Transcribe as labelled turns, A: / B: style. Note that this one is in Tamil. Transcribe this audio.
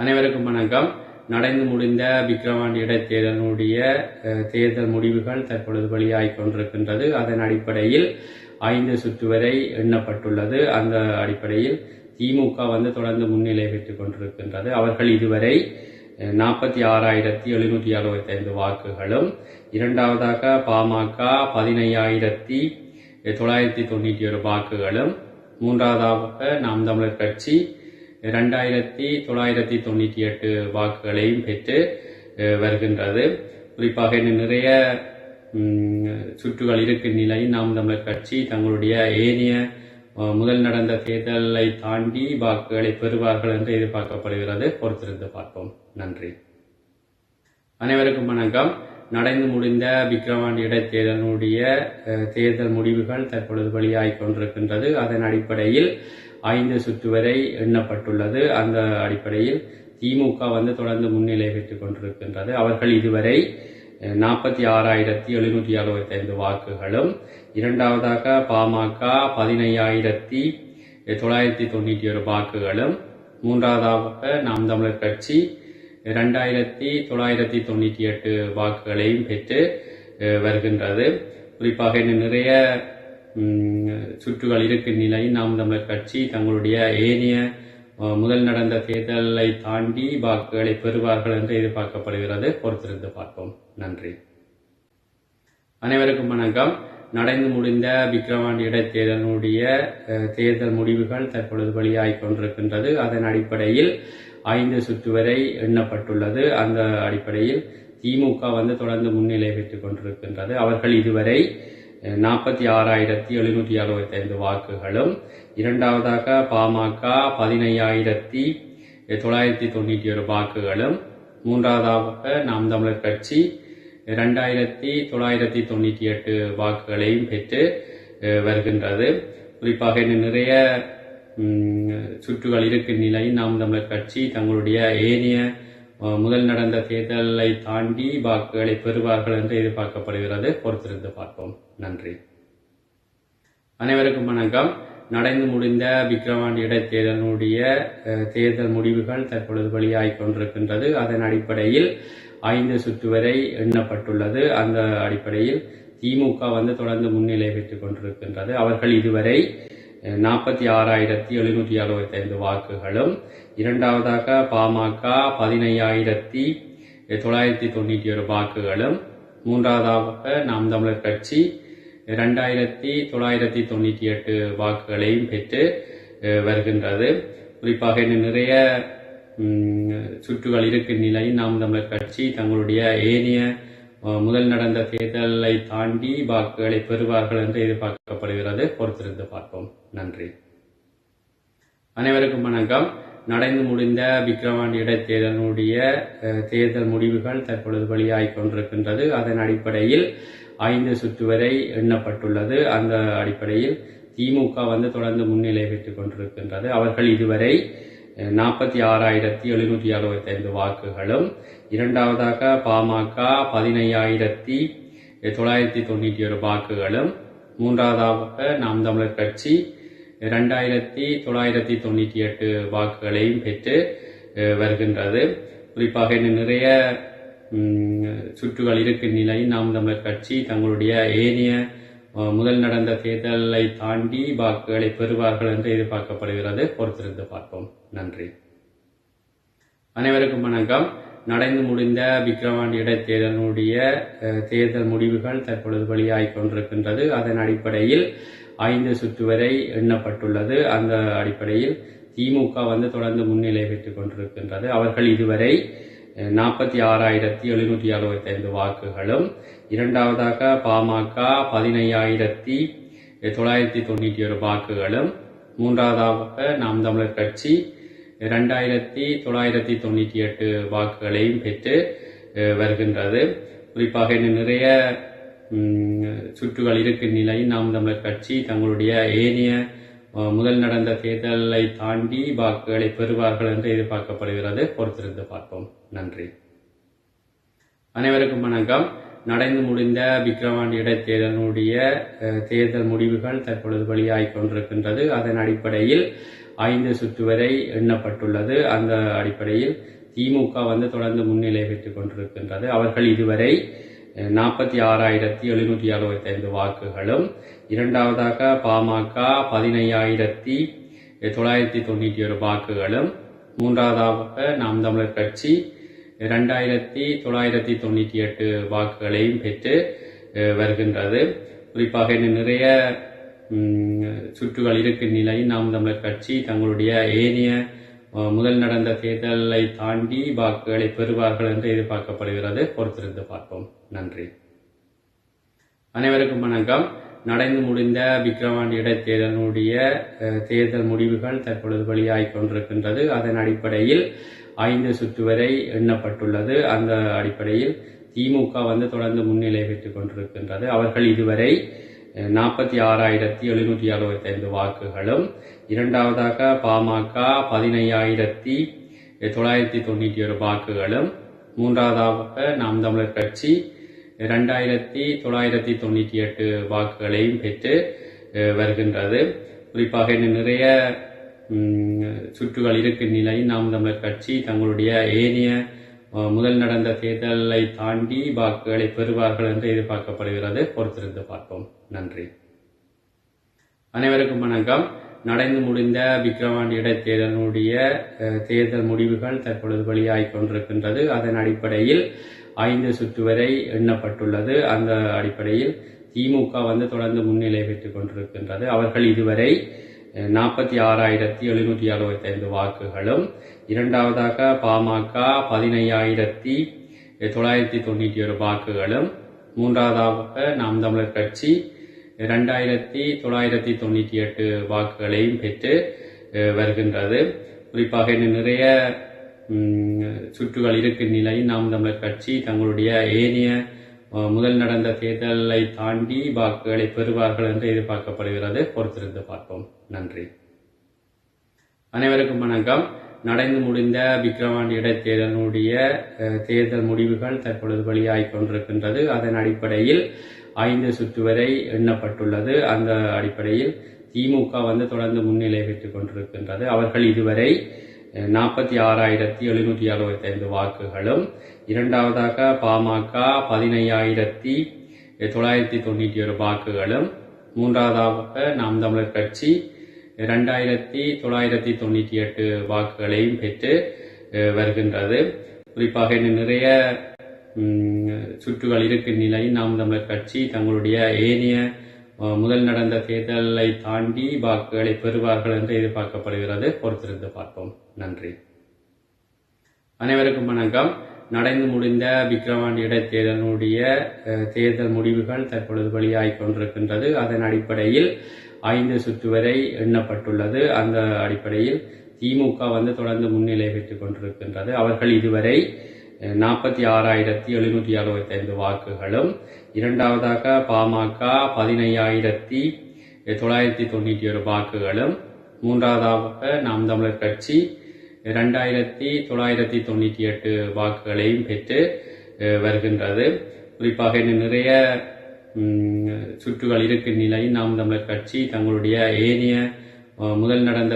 A: அனைவருக்கும் வணக்கம். நடந்து முடிந்த விக்கிரவாண்டி இடைத்தேர்தலுடைய தேர்தல் முடிவுகள் தற்பொழுது வெளியாகிக் கொண்டிருக்கின்றது. அதன் அடிப்படையில் ஐந்து சுற்று வரை எண்ணப்பட்டுள்ளது. அந்த அடிப்படையில் திமுக வந்து தொடர்ந்து முன்னிலை பெற்றுக் கொண்டிருக்கின்றது. அவர்கள் இதுவரை நாற்பத்தி ஆறாயிரத்தி எழுநூற்றி அறுபத்தி ஐந்து வாக்குகளும் இரண்டாவதாக பாமக பதினையாயிரத்தி தொள்ளாயிரத்தி தொண்ணூற்றி ஒரு வாக்குகளும் மூன்றாவதாக நாம் தமிழர் கட்சி இரண்டாயிரத்தி தொள்ளாயிரத்தி தொண்ணூற்றி எட்டு வாக்குகளையும் பெற்று வருகின்றது. குறிப்பாக இன்னும் நிறைய சுற்றுகள் இருக்கும் நிலையில் நாம் தமிழர் கட்சி தங்களுடைய ஏனைய முதல் நடந்த தேர்தலை தாண்டி வாக்குகளை பெறுவார்கள் என்று எதிர்பார்க்கப்படுகிறது. பொறுத்திருந்து பார்ப்போம். நன்றி. அனைவருக்கும் வணக்கம். நடந்து முடிந்த விக்ரவாண்டி இடைத்தேர்தலுடைய அஹ், தேர்தல் முடிவுகள் தற்பொழுது வெளியாகிக் கொண்டிருக்கின்றது. அதன் அடிப்படையில் ஐந்து சுற்று வரை எண்ணப்பட்டுள்ளது. அந்த அடிப்படையில் திமுக வந்து தொடர்ந்து முன்னிலை பெற்றுக் கொண்டிருக்கின்றது. அவர்கள் இதுவரை நாற்பத்தி ஆறாயிரத்தி எழுநூற்றி அறுபத்தி ஐந்து வாக்குகளும் இரண்டாவதாக பாமக பதினையாயிரத்தி தொள்ளாயிரத்தி தொண்ணூற்றி ஒரு வாக்குகளும் மூன்றாவதாக நாம் தமிழர் கட்சி இரண்டாயிரத்தி தொள்ளாயிரத்தி தொண்ணூற்றி எட்டு வாக்குகளையும் பெற்று வருகின்றது. குறிப்பாக இன்னும் நிறைய சுற்றுகள் இருக்கும் நிலையில் நாம் தமிழர் கட்சி தங்களுடைய ஏனைய முதல் நடந்த தேர்தலை தாண்டி வாக்குகளை பெறுவார்கள் என்று எதிர்பார்க்கப்படுகிறது. பொறுத்திருந்து பார்ப்போம். நன்றி. அனைவருக்கும் வணக்கம். நடந்து முடிந்த விக்ரவாண்டி இடைத்தேர்தலுடைய அஹ், தேர்தல் முடிவுகள் தற்பொழுது வெளியாகிக் கொண்டிருக்கின்றது. அதன் அடிப்படையில் ஐந்து சுற்று வரை எண்ணப்பட்டுள்ளது. அந்த அடிப்படையில் திமுக வந்து தொடர்ந்து முன்னிலை பெற்றுக் கொண்டிருக்கின்றது. அவர்கள் இதுவரை நாற்பத்தி ஆறாயிரத்தி எழுநூற்றி அறுபத்தி ஐந்து வாக்குகளும் இரண்டாவதாக பாமக பதினையாயிரத்தி தொள்ளாயிரத்தி தொண்ணூற்றி ஒரு வாக்குகளும் மூன்றாவதாக நாம் தமிழர் கட்சி இரண்டாயிரத்தி தொள்ளாயிரத்தி தொண்ணூற்றி எட்டு வாக்குகளையும் பெற்று வருகின்றது. குறிப்பாக இன்னும் நிறைய சுற்றுகள் இருக்கும் நிலையில் நாம் தமிழர் கட்சி தங்களுடைய ஏனைய முதல் நடந்த தேர்தலை தாண்டி வாக்குகளை பெறுவார்கள் என்று எதிர்பார்க்கப்படுகிறது. பொறுத்திருந்து பார்ப்போம். நன்றி. அனைவருக்கும் வணக்கம். நடந்து முடிந்த விக்ரவாண்டி இடைத்தேர்தலுடைய அஹ், தேர்தல் முடிவுகள் தற்பொழுது வெளியாகிக் கொண்டிருக்கின்றது. அதன் அடிப்படையில் ஐந்து சுற்று வரை எண்ணப்பட்டுள்ளது. அந்த அடிப்படையில் திமுக வந்து தொடர்ந்து முன்னிலை பெற்றுக் கொண்டிருக்கின்றது. அவர்கள் இதுவரை நாற்பத்தி ஆறாயிரத்தி எழுநூற்றி அறுபத்தி ஐந்து வாக்குகளும் இரண்டாவதாக பாமக பதினையாயிரத்தி தொள்ளாயிரத்தி தொண்ணூற்றி ஒரு வாக்குகளும் மூன்றாவதாக நாம் தமிழர் கட்சி இரண்டாயிரத்தி தொள்ளாயிரத்தி தொண்ணூற்றி எட்டு வாக்குகளையும் பெற்று வருகின்றது. குறிப்பாக இன்னும் நிறைய சுற்றுகள் இருக்கும் நிலையில் நாம் தமிழர் கட்சி தங்களுடைய ஏனைய முதல் நடந்த தேர்தலை தாண்டி வாக்குகளை பெறுவார்கள் என்று எதிர்பார்க்கப்படுகிறது. பொறுத்திருந்து பார்ப்போம். நன்றி. அனைவருக்கும் வணக்கம். நடந்து முடிந்த விக்ரவாண்டி இடைத்தேர்தலுடைய அஹ், தேர்தல் முடிவுகள் தற்பொழுது வெளியாகிக் கொண்டிருக்கின்றது. அதன் அடிப்படையில் ஐந்து சுற்று வரை எண்ணப்பட்டுள்ளது. அந்த அடிப்படையில் திமுக வந்து தொடர்ந்து முன்னிலை பெற்றுக் கொண்டிருக்கின்றது. அவர்கள் இதுவரை நாற்பத்தி ஆறாயிரத்தி எழுநூற்றி அறுபத்தி ஐந்து வாக்குகளும் இரண்டாவதாக பாமக பதினையாயிரத்தி தொள்ளாயிரத்தி தொண்ணூற்றி ஒரு வாக்குகளும் மூன்றாவதாக நாம் தமிழர் கட்சி இரண்டாயிரத்தி தொள்ளாயிரத்தி தொண்ணூற்றி எட்டு வாக்குகளையும் பெற்று வருகின்றது. குறிப்பாக இன்னும் நிறைய சுற்றுகள் இருக்கும் நிலையில் நாம் தமிழர் கட்சி தங்களுடைய ஏனைய முதல் நடந்த தேர்தலை தாண்டி வாக்குகளை பெறுவார்கள் என்று எதிர்பார்க்கப்படுகிறது. பொறுத்திருந்து பார்ப்போம். நன்றி. அனைவருக்கும் வணக்கம். நடந்து முடிந்த விக்கிரவாண்டி இடைத்தேர்தலுடைய அஹ், தேர்தல் முடிவுகள் தற்பொழுது வெளியாகிக் கொண்டிருக்கின்றது. அதன் அடிப்படையில் ஐந்து சுற்று வரை எண்ணப்பட்டுள்ளது. அந்த அடிப்படையில் திமுக வந்து தொடர்ந்து முன்னிலை பெற்றுக் கொண்டிருக்கின்றது. அவர்கள் இதுவரை நாற்பத்தி ஆறாயிரத்தி எழுநூற்றி அறுபத்தி ஐந்து வாக்குகளும் இரண்டாவதாக பாமக பதினையாயிரத்தி தொள்ளாயிரத்தி தொண்ணூற்றி ஒரு வாக்குகளும் மூன்றாவதாக நாம் தமிழர் கட்சி இரண்டாயிரத்தி தொள்ளாயிரத்தி தொண்ணூற்றி எட்டு வாக்குகளையும் பெற்று வருகின்றது. குறிப்பாக இன்னும் நிறைய சுற்றுகள் இருக்கும் நிலையில் நாம் தமிழர் கட்சி தங்களுடைய ஏனைய முதல் நடந்த தேர்தலை தாண்டி வாக்குகளை பெறுவார்கள் என்று எதிர்பார்க்கப்படுகிறது. பொறுத்திருந்து பார்ப்போம். நன்றி. அனைவருக்கும் வணக்கம். நடந்து முடிந்த விக்ரவாண்டி இடைத்தேர்தலுடைய தேர்தல் முடிவுகள் தற்பொழுது வெளியாகிக் கொண்டிருக்கின்றது. அதன் அடிப்படையில் ஐந்து சுற்று வரை எண்ணப்பட்டுள்ளது. அந்த அடிப்படையில் திமுக வந்து தொடர்ந்து முன்னிலை பெற்றுக் கொண்டிருக்கின்றது. அவர்கள் இதுவரை நாற்பத்தி ஆறாயிரத்தி எழுநூற்றி அறுபத்தி ஐந்து வாக்குகளும் இரண்டாவதாக பாமக பதினையாயிரத்தி தொள்ளாயிரத்தி தொண்ணூற்றி ஒரு வாக்குகளும் மூன்றாவதாக நாம் தமிழர் கட்சி இரண்டாயிரத்தி தொள்ளாயிரத்தி தொண்ணூற்றி எட்டு வாக்குகளையும் பெற்று வருகின்றது. குறிப்பாக இன்னும் நிறைய சுற்றுகள் இருக்கும் நிலையில் நாம் தமிழர் கட்சி தங்களுடைய ஏனைய முதல் நடந்த தேர்தலை தாண்டி வாக்குகளை பெறுவார்கள் என்று எதிர்பார்க்கப்படுகிறது. பொறுத்திருந்து பார்ப்போம். நன்றி. அனைவருக்கும் வணக்கம். நடந்து முடிந்த விக்ரவாண்டி இடைத்தேர்தலுடைய அஹ், தேர்தல் முடிவுகள் தற்பொழுது வெளியாகிக் கொண்டிருக்கின்றது. அதன் அடிப்படையில் ஐந்து சுற்று வரை எண்ணப்பட்டுள்ளது. அந்த அடிப்படையில் திமுக வந்து தொடர்ந்து முன்னிலை பெற்றுக் கொண்டிருக்கின்றது. அவர்கள் இதுவரை நாற்பத்தி ஆறாயிரத்தி எழுநூற்றி அறுபத்தி ஐந்து வாக்குகளும் இரண்டாவதாக பாமக பதினையாயிரத்தி தொள்ளாயிரத்தி தொண்ணூற்றி ஒரு வாக்குகளும் மூன்றாவதாக நாம் தமிழர் கட்சி இரண்டாயிரத்தி தொள்ளாயிரத்தி தொண்ணூற்றி எட்டு வாக்குகளையும் பெற்று வருகின்றது. குறிப்பாக இன்னும் நிறைய சுற்றுகள் இருக்கும் நிலையில் நாம் தமிழர் கட்சி தங்களுடைய ஏனைய முதல் நடந்த தேர்தலை தாண்டி வாக்குகளை பெறுவார்கள் என்று எதிர்பார்க்கப்படுகிறது. பொறுத்திருந்து பார்ப்போம். நன்றி. அனைவருக்கும் வணக்கம். நடந்து முடிந்த விக்கிரவாண்டி இடைத்தேர்தலுடைய அஹ், தேர்தல் முடிவுகள் தற்பொழுது வெளியாகிக் கொண்டிருக்கின்றது. அதன் அடிப்படையில் ஐந்து சுற்று வரை எண்ணப்பட்டுள்ளது. அந்த அடிப்படையில் திமுக வந்து தொடர்ந்து முன்னிலை பெற்றுக் கொண்டிருக்கின்றது. அவர்கள் இதுவரை நாற்பத்தி ஆறாயிரத்தி எழுநூற்றி அறுபத்தி ஐந்து வாக்குகளும் இரண்டாவதாக பாமக பதினையாயிரத்தி தொள்ளாயிரத்தி தொண்ணூற்றி ஒரு வாக்குகளும் மூன்றாவதாக நாம் தமிழர் கட்சி இரண்டாயிரத்தி தொள்ளாயிரத்தி தொண்ணூற்றி எட்டு வாக்குகளையும் பெற்று வருகின்றது. குறிப்பாக இன்னும் நிறைய சுற்றுகள் இருக்கும் நிலையில் நாம் தமிழர் கட்சி தங்களுடைய ஏனைய முதல் நடந்த தேர்தலை தாண்டி வாக்குகளை பெறுவார்கள் என்று எதிர்பார்க்கப்படுகிறது. பொறுத்திருந்து பார்ப்போம். நன்றி. அனைவருக்கும் வணக்கம். நடந்து முடிந்த விக்ரவாண்டி இடைத்தேர்தலுடைய தேர்தல் முடிவுகள் தற்பொழுது வெளியாகிக் கொண்டிருக்கின்றது. அதன் அடிப்படையில் ஐந்து சுற்று வரை எண்ணப்பட்டுள்ளது. அந்த அடிப்படையில் திமுக வந்து தொடர்ந்து முன்னிலை பெற்றுக் கொண்டிருக்கின்றது. அவர்கள் இதுவரை நாற்பத்தி ஆறாயிரத்தி எழுநூற்றி அறுபத்தி ஐந்து வாக்குகளும் இரண்டாவதாக பாமக பதினையாயிரத்தி தொள்ளாயிரத்தி தொண்ணூற்றி ஒரு வாக்குகளும் மூன்றாவதாக நாம் தமிழர் கட்சி இரண்டாயிரத்தி தொள்ளாயிரத்தி தொண்ணூற்றி எட்டு வாக்குகளையும் பெற்று வருகின்றது. குறிப்பாக இன்னும் நிறைய சுற்றுகள் இருக்கும் நிலையில் நாம் தமிழர் கட்சி தங்களுடைய ஏனைய முதல் நடந்த தேர்தலை தாண்டி வாக்குகளை பெறுவார்கள் என்று எதிர்பார்க்கப்படுகிறது. பொறுத்திருந்து பார்ப்போம். நன்றி. அனைவருக்கும் வணக்கம். நடந்து முடிந்த விக்ரவாண்டி இடைத்தேர்தலுடைய அஹ், தேர்தல் முடிவுகள் தற்பொழுது வெளியாகிக் கொண்டிருக்கின்றது. அதன் அடிப்படையில் ஐந்து சுற்று வரை எண்ணப்பட்டுள்ளது. அந்த அடிப்படையில் திமுக வந்து தொடர்ந்து முன்னிலை பெற்றுக் கொண்டிருக்கின்றது. அவர்கள் இதுவரை நாற்பத்தி ஆறாயிரத்தி எழுநூற்றி அறுபத்தி ஐந்து வாக்குகளும் இரண்டாவதாக பாமக பதினையாயிரத்தி தொள்ளாயிரத்தி தொண்ணூற்றி ஒரு வாக்குகளும் மூன்றாவதாக நாம் தமிழர் கட்சி இரண்டாயிரத்தி தொள்ளாயிரத்தி தொண்ணூற்றி எட்டு வாக்குகளையும் பெற்று வருகின்றது. குறிப்பாக இன்னும் நிறைய சுற்றுகள் இருக்கும் நிலையில் நாம் தமிழர் கட்சி தங்களுடைய ஏனைய முதல் நடந்த